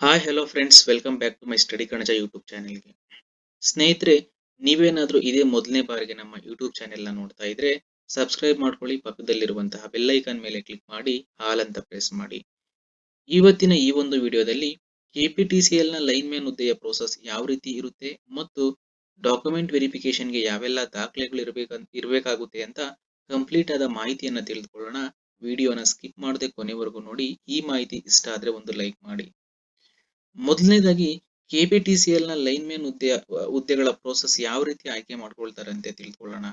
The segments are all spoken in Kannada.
Hi hello friends welcome back to my study Kanaja YouTube ಚಾನೆಲ್ಗೆ ಸ್ನೇಹಿತರೆ, ನೀವೇನಾದರೂ ಇದೇ ಮೊದಲನೇ ಬಾರಿಗೆ ನಮ್ಮ ಯೂಟ್ಯೂಬ್ ಚಾನೆಲ್ನ ನೋಡ್ತಾ ಇದ್ರೆ ಸಬ್ಸ್ಕ್ರೈಬ್ ಮಾಡ್ಕೊಳ್ಳಿ, ಪಕ್ಕದಲ್ಲಿರುವಂತಹ ಬೆಲ್ಲೈಕನ್ ಮೇಲೆ ಕ್ಲಿಕ್ ಮಾಡಿ ಹಾಲ್ ಅಂತ ಪ್ರೆಸ್ ಮಾಡಿ. ಇವತ್ತಿನ ಈ ಒಂದು ವಿಡಿಯೋದಲ್ಲಿ ಕೆಪಿಟಿಸಿಎಲ್ನ ಲೈನ್ ಮ್ಯಾನ್ ಹುದ್ದೆಯ ಪ್ರೋಸೆಸ್ ಯಾವ ರೀತಿ ಇರುತ್ತೆ ಮತ್ತು ಡಾಕ್ಯುಮೆಂಟ್ ವೆರಿಫಿಕೇಶನ್ಗೆ ಯಾವೆಲ್ಲ ದಾಖಲೆಗಳು ಇರಬೇಕಂತ ಇರಬೇಕಾಗುತ್ತೆ ಅಂತ ಕಂಪ್ಲೀಟ್ ಆದ ಮಾಹಿತಿಯನ್ನು ತಿಳಿದುಕೊಳ್ಳೋಣ. ವಿಡಿಯೋನ ಸ್ಕಿಪ್ ಮಾಡದೆ ಕೊನೆವರೆಗೂ ನೋಡಿ, ಈ ಮಾಹಿತಿ ಇಷ್ಟ ಆದ್ರೆ ಒಂದು ಲೈಕ್ ಮಾಡಿ. ಮೊದಲನೇದಾಗಿ ಕೆಪಿಟಿಸಿಎಲ್ನ ಲೈನ್ ಮೇನ್ ಹುದ್ದೆ, ಹುದ್ದೆಗಳ ಪ್ರೋಸೆಸ್ ಯಾವ ರೀತಿ ಆಯ್ಕೆ ಮಾಡ್ಕೊಳ್ತಾರೆ ಅಂತ ತಿಳ್ಕೊಳ್ಳೋಣ.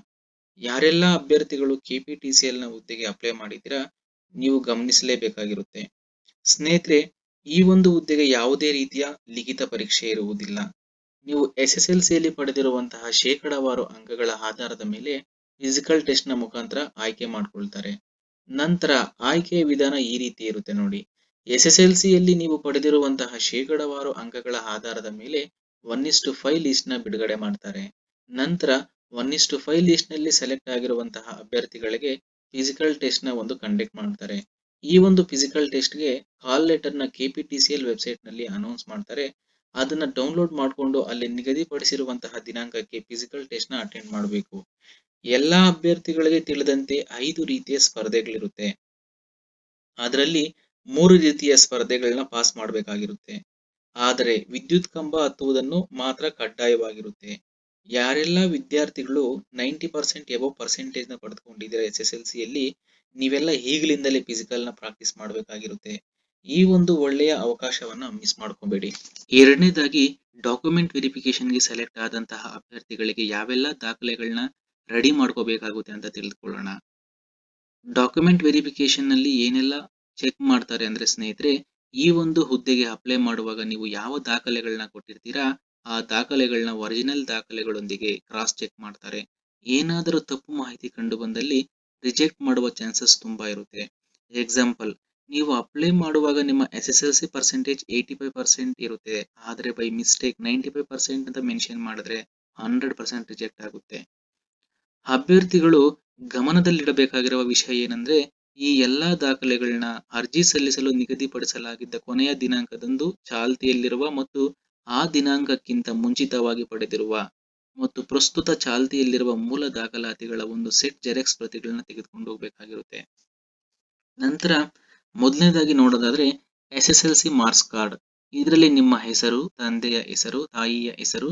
ಯಾರೆಲ್ಲ ಅಭ್ಯರ್ಥಿಗಳು ಕೆಪಿಟಿಸಿಎಲ್ನ ಹುದ್ದೆಗೆ ಅಪ್ಲೈ ಮಾಡಿದ್ದೀರಾ, ನೀವು ಗಮನಿಸಲೇಬೇಕಾಗಿರುತ್ತೆ. ಸ್ನೇಹಿತರೆ, ಈ ಒಂದು ಹುದ್ದೆಗೆ ಯಾವುದೇ ರೀತಿಯ ಲಿಖಿತ ಪರೀಕ್ಷೆ ಇರುವುದಿಲ್ಲ. ನೀವು ಎಸ್ ಎಸ್ ಎಲ್ ಸಿಯಲ್ಲಿ ಪಡೆದಿರುವಂತಹ ಶೇಕಡಾವಾರು ಅಂಕಗಳ ಆಧಾರದ ಮೇಲೆ ಫಿಸಿಕಲ್ ಟೆಸ್ಟ್ನ ಮುಖಾಂತರ ಆಯ್ಕೆ ಮಾಡ್ಕೊಳ್ತಾರೆ. ನಂತರ ಆಯ್ಕೆಯ ವಿಧಾನ ಈ ರೀತಿ ಇರುತ್ತೆ ನೋಡಿ. ಎಸ್ ಎಸ್ ಎಲ್ ಸಿಯಲ್ಲಿ ನೀವು ಪಡೆದಿರುವಂತಹ ಶೇಕಡವಾರು ಅಂಕಗಳ ಆಧಾರದ ಮೇಲೆ ಒನ್ ಇಸ್ಟು ಫೈವ್ ಲಿಸ್ಟ್ನ ಬಿಡುಗಡೆ ಮಾಡ್ತಾರೆ. ನಂತರ ಒನ್ ಇಸ್ಟು ಫೈವ್ ಲಿಸ್ಟ್ನಲ್ಲಿ ಸೆಲೆಕ್ಟ್ ಆಗಿರುವಂತಹ ಅಭ್ಯರ್ಥಿಗಳಿಗೆ ಫಿಸಿಕಲ್ ಟೆಸ್ಟ್ನ ಒಂದು ಕಂಡಕ್ಟ್ ಮಾಡ್ತಾರೆ. ಈ ಒಂದು ಫಿಸಿಕಲ್ ಟೆಸ್ಟ್ಗೆ ಕಾಲ್ ಲೆಟರ್ನ ಕೆಪಿಟಿಸಿಎಲ್ ವೆಬ್ಸೈಟ್ನಲ್ಲಿ ಅನೌನ್ಸ್ ಮಾಡ್ತಾರೆ. ಅದನ್ನ ಡೌನ್ಲೋಡ್ ಮಾಡಿಕೊಂಡು ಅಲ್ಲಿ ನಿಗದಿಪಡಿಸಿರುವಂತಹ ದಿನಾಂಕಕ್ಕೆ ಫಿಸಿಕಲ್ ಟೆಸ್ಟ್ನ ಅಟೆಂಡ್ ಮಾಡಬೇಕು. ಎಲ್ಲಾ ಅಭ್ಯರ್ಥಿಗಳಿಗೆ ತಿಳಿದಂತೆ ಐದು ರೀತಿಯ ಸ್ಪರ್ಧೆಗಳಿರುತ್ತೆ. ಅದರಲ್ಲಿ ಮೂರು ರೀತಿಯ ಸ್ಪರ್ಧೆಗಳನ್ನ ಪಾಸ್ ಮಾಡಬೇಕಾಗಿರುತ್ತೆ. ಆದರೆ ವಿದ್ಯುತ್ ಕಂಬ ಹತ್ತುವುದನ್ನು ಮಾತ್ರ ಕಡ್ಡಾಯವಾಗಿರುತ್ತೆ. ಯಾರೆಲ್ಲ ವಿದ್ಯಾರ್ಥಿಗಳು ನೈಂಟಿ ಪರ್ಸೆಂಟ್ ಎಬೋ ಪರ್ಸೆಂಟೇಜ್ನ ಪಡೆದುಕೊಂಡಿದ್ದಾರೆ ಎಸ್ ಎಸ್ ಎಲ್ ಸಿಯಲ್ಲಿ ನೀವೆಲ್ಲ ಈಗಲಿಂದಲೇ ಫಿಸಿಕಲ್ನ ಪ್ರಾಕ್ಟೀಸ್ ಮಾಡಬೇಕಾಗಿರುತ್ತೆ. ಈ ಒಂದು ಒಳ್ಳೆಯ ಅವಕಾಶವನ್ನ ಮಿಸ್ ಮಾಡ್ಕೋಬೇಡಿ. ಎರಡನೇದಾಗಿ ಡಾಕ್ಯುಮೆಂಟ್ ವೆರಿಫಿಕೇಶನ್ಗೆ ಸೆಲೆಕ್ಟ್ ಆದಂತಹ ಅಭ್ಯರ್ಥಿಗಳಿಗೆ ಯಾವೆಲ್ಲ ದಾಖಲೆಗಳನ್ನ ರೆಡಿ ಮಾಡ್ಕೋಬೇಕಾಗುತ್ತೆ ಅಂತ ತಿಳಿದುಕೊಳ್ಳೋಣ. ಡಾಕ್ಯುಮೆಂಟ್ ವೆರಿಫಿಕೇಶನ್ನಲ್ಲಿ ಏನೆಲ್ಲ ಚೆಕ್ ಮಾಡ್ತಾರೆ ಅಂದ್ರೆ ಸ್ನೇಹಿತರೆ, ಈ ಒಂದು ಹುದ್ದೆಗೆ ಅಪ್ಲೈ ಮಾಡುವಾಗ ನೀವು ಯಾವ ದಾಖಲೆಗಳನ್ನ ಕೊಟ್ಟಿರ್ತೀರಾ, ಆ ದಾಖಲೆಗಳನ್ನ ಒರಿಜಿನಲ್ ದಾಖಲೆಗಳೊಂದಿಗೆ ಕ್ರಾಸ್ ಚೆಕ್ ಮಾಡ್ತಾರೆ. ಏನಾದರೂ ತಪ್ಪು ಮಾಹಿತಿ ಕಂಡು ಬಂದಲ್ಲಿ ರಿಜೆಕ್ಟ್ ಮಾಡುವ ಚಾನ್ಸಸ್ ತುಂಬಾ ಇರುತ್ತೆ. ಎಕ್ಸಾಂಪಲ್ ನೀವು ಅಪ್ಲೈ ಮಾಡುವಾಗ ನಿಮ್ಮ S S L C percentage eighty five percent ಇರುತ್ತೆ. ಆದರೆ by mistake ninety five percent ಅಂತ ಮೆನ್ಷನ್ ಮಾಡಿದ್ರೆ ಹಂಡ್ರೆಡ್ ಪರ್ಸೆಂಟ್ ರಿಜೆಕ್ಟ್ ಆಗುತ್ತೆ. ಅಭ್ಯರ್ಥಿಗಳು ಗಮನದಲ್ಲಿಡಬೇಕಾಗಿರುವ ವಿಷಯ ಏನಂದ್ರೆ ಈ ಎಲ್ಲಾ ದಾಖಲೆಗಳನ್ನ ಅರ್ಜಿ ಸಲ್ಲಿಸಲು ನಿಗದಿಪಡಿಸಲಾಗಿದ್ದ ಕೊನೆಯ ದಿನಾಂಕದಂದು ಚಾಲ್ತಿಯಲ್ಲಿರುವ ಮತ್ತು ಆ ದಿನಾಂಕಕ್ಕಿಂತ ಮುಂಚಿತವಾಗಿ ಪಡೆದಿರುವ ಮತ್ತು ಪ್ರಸ್ತುತ ಚಾಲ್ತಿಯಲ್ಲಿರುವ ಮೂಲ ದಾಖಲಾತಿಗಳ ಒಂದು ಸೆಟ್ ಜೆರಾಕ್ಸ್ ಪ್ರತಿಗಳನ್ನ ತೆಗೆದುಕೊಂಡು ಹೋಗಬೇಕಾಗಿರುತ್ತೆ. ನಂತರ ಮೊದಲನೇದಾಗಿ ನೋಡೋದಾದ್ರೆ S S L C marks card. ಇದರಲ್ಲಿ ನಿಮ್ಮ ಹೆಸರು, ತಂದೆಯ ಹೆಸರು, ತಾಯಿಯ ಹೆಸರು,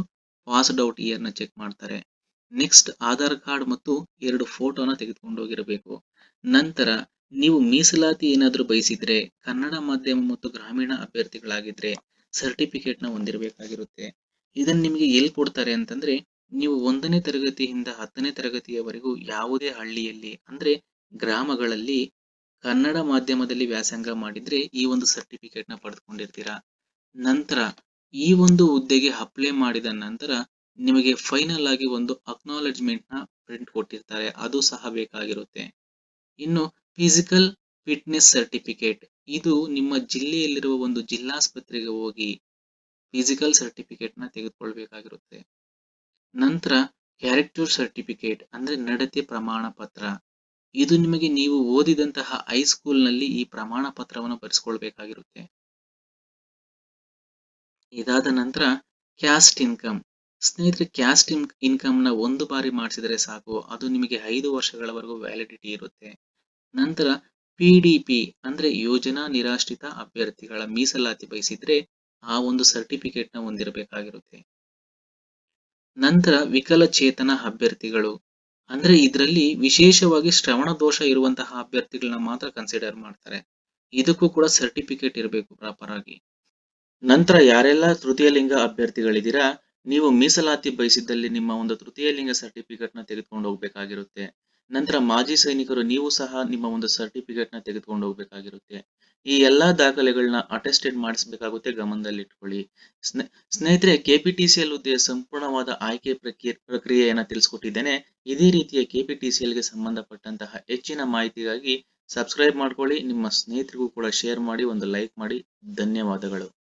ಪಾಸ್ಡ್ ಔಟ್ ಇಯರ್ನ ಚೆಕ್ ಮಾಡ್ತಾರೆ. ನೆಕ್ಸ್ಟ್ ಆಧಾರ್ ಕಾರ್ಡ್ ಮತ್ತು ಎರಡು ಫೋಟೋನ ತೆಗೆದುಕೊಂಡು ಹೋಗಿರಬೇಕು ನಂತರ ನೀವು ಮೀಸಲಾತಿ ಏನಾದರೂ ಬಯಸಿದ್ರೆ ಕನ್ನಡ ಮಾಧ್ಯಮ ಮತ್ತು ಗ್ರಾಮೀಣ ಅಭ್ಯರ್ಥಿಗಳಾಗಿದ್ರೆ ಸರ್ಟಿಫಿಕೇಟ್ನ ಹೊಂದಿರಬೇಕಾಗಿರುತ್ತೆ. ಇದನ್ನು ನಿಮಗೆ ಎಲ್ಲಿ ಕೊಡ್ತಾರೆ ಅಂತಂದ್ರೆ ನೀವು ಒಂದನೇ ತರಗತಿಯಿಂದ ಹತ್ತನೇ ತರಗತಿಯವರೆಗೂ ಯಾವುದೇ ಹಳ್ಳಿಯಲ್ಲಿ ಅಂದ್ರೆ ಗ್ರಾಮಗಳಲ್ಲಿ ಕನ್ನಡ ಮಾಧ್ಯಮದಲ್ಲಿ ವ್ಯಾಸಂಗ ಮಾಡಿದ್ರೆ ಈ ಒಂದು ಸರ್ಟಿಫಿಕೇಟ್ನ ಪಡೆದುಕೊಂಡಿರ್ತೀರಾ. ನಂತರ ಈ ಒಂದು ಹುದ್ದೆಗೆ ಅಪ್ಲೈ ಮಾಡಿದ ನಂತರ ನಿಮಗೆ ಫೈನಲ್ ಆಗಿ ಒಂದು ಅಕ್ನಾಲೆಜ್ಮೆಂಟ್ನ ಪ್ರಿಂಟ್ ಕೊಟ್ಟಿರ್ತಾರೆ. ಅದು ಸಹ ಬೇಕಾಗಿರುತ್ತೆ. ಇನ್ನು ಫಿಸಿಕಲ್ ಫಿಟ್ನೆಸ್ ಸರ್ಟಿಫಿಕೇಟ್ ಇದು ನಿಮ್ಮ ಜಿಲ್ಲೆಯಲ್ಲಿರುವ ಒಂದು ಜಿಲ್ಲಾಸ್ಪತ್ರೆಗೆ ಹೋಗಿ ಫಿಸಿಕಲ್ ಸರ್ಟಿಫಿಕೇಟ್ನ ತೆಗೆದುಕೊಳ್ಬೇಕಾಗಿರುತ್ತೆ. ನಂತರ ಕ್ಯಾರೆಕ್ಟರ್ ಸರ್ಟಿಫಿಕೇಟ್ ಅಂದ್ರೆ ನಡತೆ ಪ್ರಮಾಣ ಪತ್ರ. ಇದು ನಿಮಗೆ ನೀವು ಓದಿದಂತಹ ಹೈಸ್ಕೂಲ್ನಲ್ಲಿ ಈ ಪ್ರಮಾಣ ಪತ್ರವನ್ನು ಬರೆಸ್ಕೊಳ್ಬೇಕಾಗಿರುತ್ತೆ. ಇದಾದ ನಂತರ ಕ್ಯಾಸ್ಟ್ ಇನ್ಕಮ್ ಸ್ನೇಹಿತರೆ ಕ್ಯಾಸ್ಟ್ ಇನ್ ಇನ್ಕಮ್ನ ಒಂದು ಬಾರಿ ಮಾಡಿಸಿದರೆ ಸಾಕು. ಅದು ನಿಮಗೆ ಐದು ವರ್ಷಗಳವರೆಗೂ ವ್ಯಾಲಿಡಿಟಿ ಇರುತ್ತೆ. ನಂತರ ಪಿ ಡಿ ಪಿ ಅಂದ್ರೆ ಯೋಜನಾ ನಿರಾಶ್ರಿತ ಅಭ್ಯರ್ಥಿಗಳ ಮೀಸಲಾತಿ ಬಯಸಿದ್ರೆ ಆ ಒಂದು ಸರ್ಟಿಫಿಕೇಟ್ನ ಹೊಂದಿರಬೇಕಾಗಿರುತ್ತೆ. ನಂತರ ವಿಕಲಚೇತನ ಅಭ್ಯರ್ಥಿಗಳು ಅಂದ್ರೆ ಇದರಲ್ಲಿ ವಿಶೇಷವಾಗಿ ಶ್ರವಣ ದೋಷ ಇರುವಂತಹ ಅಭ್ಯರ್ಥಿಗಳನ್ನ ಮಾತ್ರ ಕನ್ಸಿಡರ್ ಮಾಡ್ತಾರೆ. ಇದಕ್ಕೂ ಕೂಡ ಸರ್ಟಿಫಿಕೇಟ್ ಇರಬೇಕು ಪ್ರಾಪರ್ ಆಗಿ. ನಂತರ ಯಾರೆಲ್ಲ ತೃತೀಯ ಲಿಂಗ ಅಭ್ಯರ್ಥಿಗಳಿದ್ದೀರಾ ನೀವು ಮೀಸಲಾತಿ ಬಯಸಿದ್ದಲ್ಲಿ ನಿಮ್ಮ ಒಂದು ತೃತೀಯ ಲಿಂಗ ಸರ್ಟಿಫಿಕೇಟ್ನ ತೆಗೆದುಕೊಂಡು ಹೋಗ್ಬೇಕಾಗಿರುತ್ತೆ. ನಂತರ ಮಾಜಿ ಸೈನಿಕರು ನೀವು ಸಹ ನಿಮ್ಮ ಒಂದು ಸರ್ಟಿಫಿಕೇಟ್ನ ತೆಗೆದುಕೊಂಡು ಹೋಗ್ಬೇಕಾಗಿರುತ್ತೆ. ಈ ಎಲ್ಲಾ ದಾಖಲೆಗಳನ್ನ ಅಟೆಸ್ಟೆಡ್ ಮಾಡಿಸಬೇಕಾಗುತ್ತೆ ಗಮನದಲ್ಲಿಟ್ಕೊಳ್ಳಿ. ಸ್ನೇ, ಸ್ನೇಹಿತರೆ ಕೆಪಿಟಿಸಿಎಲ್ ಹುದ್ದೆಯ ಸಂಪೂರ್ಣವಾದ ಆಯ್ಕೆ ಪ್ರಕ್ರಿಯೆ, ಪ್ರಕ್ರಿಯೆಯನ್ನ ತಿಳಿಸ್ಕೊಟ್ಟಿದ್ದೇನೆ. ಇದೇ ರೀತಿಯ ಕೆಪಿಟಿಸಿಎಲ್ಗೆ ಸಂಬಂಧಪಟ್ಟಂತಹ ಹೆಚ್ಚಿನ ಮಾಹಿತಿಗಾಗಿ ಸಬ್ಸ್ಕ್ರೈಬ್ ಮಾಡ್ಕೊಳ್ಳಿ. ನಿಮ್ಮ ಸ್ನೇಹಿತರಿಗೂ ಕೂಡ ಶೇರ್ ಮಾಡಿ, ಒಂದು ಲೈಕ್ ಮಾಡಿ. ಧನ್ಯವಾದಗಳು.